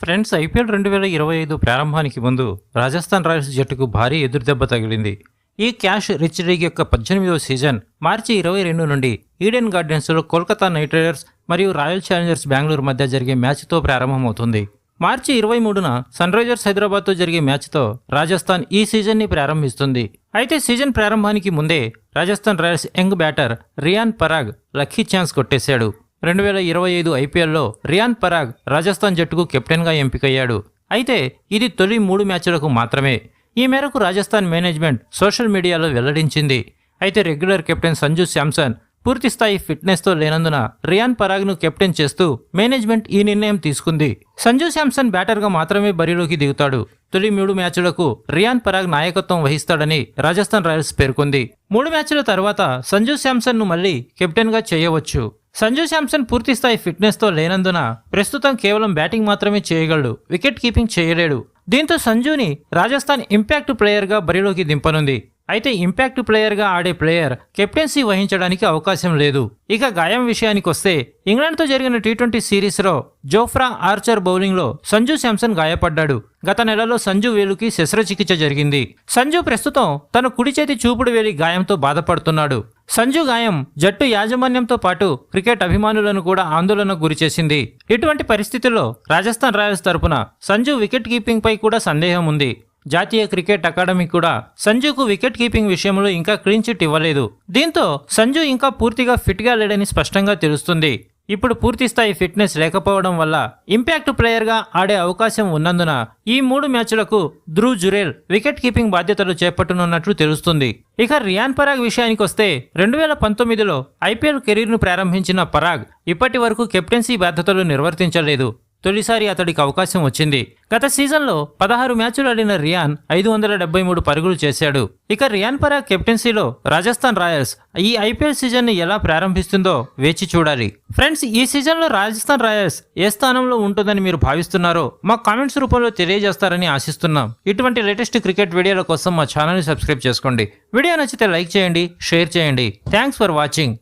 Friends IPL రెండు వేల ఇరవై ఐదు ప్రారంభానికి ముందు రాజస్థాన్ రాయల్స్ జట్టుకు భారీ ఎదురుదెబ్బ తగిలింది. ఈ క్యాష్ రిచ్ లీగ్ యొక్క పద్దెనిమిదవ సీజన్ మార్చి ఇరవై రెండు నుండి ఈడెన్ గార్డెన్స్లో కోల్కతా నైట్ రైడర్స్ మరియు రాయల్ ఛాలెంజర్స్ బెంగళూరు మధ్య జరిగే మ్యాచ్తో ప్రారంభమవుతుంది. మార్చి ఇరవై మూడున సన్ రైజర్స్ హైదరాబాద్తో జరిగే మ్యాచ్తో రాజస్థాన్ ఈ సీజన్ని ప్రారంభిస్తుంది. అయితే సీజన్ ప్రారంభానికి ముందే Rajasthan Royals young batter Riyan Parag lucky chance కొట్టేశాడు. రెండు వేల ఇరవై ఐదు ఐపీఎల్లో రియాన్ పరాగ్ రాజస్థాన్ జట్టుకు కెప్టెన్గా ఎంపికయ్యాడు. అయితే ఇది తొలి మూడు మ్యాచ్లకు మాత్రమే. ఈ మేరకు రాజస్థాన్ మేనేజ్మెంట్ సోషల్ మీడియాలో వెల్లడించింది. అయితే రెగ్యులర్ కెప్టెన్ సంజు శాంసన్ పూర్తిస్థాయి ఫిట్నెస్తో లేనందున రియాన్ పరాగ్ను కెప్టెన్ చేస్తూ మేనేజ్మెంట్ ఈ నిర్ణయం తీసుకుంది. సంజు శాంసన్ బ్యాటర్గా మాత్రమే బరిలోకి దిగుతాడు. తొలి మూడు మ్యాచ్లకు రియాన్ పరాగ్ నాయకత్వం వహిస్తాడని రాజస్థాన్ రాయల్స్ పేర్కొంది. మూడు మ్యాచ్ల తర్వాత సంజు శాంసన్ను మళ్ళీ కెప్టెన్గా చేయవచ్చు. సంజు శాంసన్ పూర్తిస్థాయి ఫిట్నెస్తో లేనందున ప్రస్తుతం కేవలం బ్యాటింగ్ మాత్రమే చేయగలడు వికెట్ కీపింగ్ చేయలేడు. దీంతో సంజుని రాజస్థాన్ ఇంపాక్ట్ ప్లేయర్గా బరిలోకి దింపనుంది. అయితే ఇంపాక్ట్ ప్లేయర్గా ఆడే ప్లేయర్ కెప్టెన్సీ వహించడానికి అవకాశం లేదు. ఇక గాయం విషయానికి వస్తే ఇంగ్లాండ్తో జరిగిన టీ ట్వంటీ సిరీస్లో జోఫ్రా ఆర్చర్ బౌలింగ్లో సంజు శాంసన్ గాయపడ్డాడు. గత నెలలో సంజు వేలుకి శస్త్రచికిత్స జరిగింది. సంజు ప్రస్తుతం తన కుడి చేతి చూపుడు వేలి గాయంతో బాధపడుతున్నాడు. సంజు గాయం జట్టు యాజమాన్యంతో పాటు క్రికెట్ అభిమానులను కూడా ఆందోళనకు గురిచేసింది ఇటువంటి పరిస్థితుల్లో రాజస్థాన్ రాయల్స్ తరపున సంజు వికెట్ కీపింగ్ పై కూడా సందేహం ఉంది. జాతీయ క్రికెట్ అకాడమీ కూడా సంజుకు వికెట్ కీపింగ్ విషయంలో ఇంకా క్లీన్ చిట్ ఇవ్వలేదు. దీంతో సంజు ఇంకా పూర్తిగా ఫిట్గా లేడని స్పష్టంగా తెలుస్తుంది. ఇప్పుడు పూర్తి స్థాయి ఫిట్నెస్ లేకపోవడం వల్ల ఇంపాక్ట్ ప్లేయర్గా ఆడే అవకాశం ఉన్నందున ఈ మూడు మ్యాచ్లకు ధ్రువ్ జురేల్ వికెట్ కీపింగ్ బాధ్యతలు చేపట్టనున్నట్లు తెలుస్తుంది. ఇక రియాన్ పరాగ్ విషయానికి వస్తే రెండు వేల పంతొమ్మిదిలో ఐపీఎల్ కెరీర్ను ప్రారంభించిన పరాగ్ ఇప్పటి వరకు కెప్టెన్సీ బాధ్యతలు నిర్వర్తించలేదు. తొలిసారి అతడికి అవకాశం వచ్చింది. గత సీజన్లో పదహారు మ్యాచ్లు ఆడిన రియాన్ ఐదు వందల డెబ్బై మూడు పరుగులు చేశాడు. ఇక రియాన్ పరా కెప్టెన్సీలో రాజస్థాన్ రాయల్స్ ఈ ఐపీఎల్ సీజన్ని ఎలా ప్రారంభిస్తుందో వేచి చూడాలి. ఫ్రెండ్స్ ఈ సీజన్లో రాజస్థాన్ రాయల్స్ ఏ స్థానంలో ఉంటుందని మీరు భావిస్తున్నారో మా కామెంట్స్ రూపంలో తెలియజేస్తారని ఆశిస్తున్నాం. ఇటువంటి లేటెస్ట్ క్రికెట్ వీడియోల కోసం మా ఛానల్ని సబ్స్క్రైబ్ చేసుకోండి. వీడియో నచ్చితే లైక్ చేయండి షేర్ చేయండి. Thanks for watching.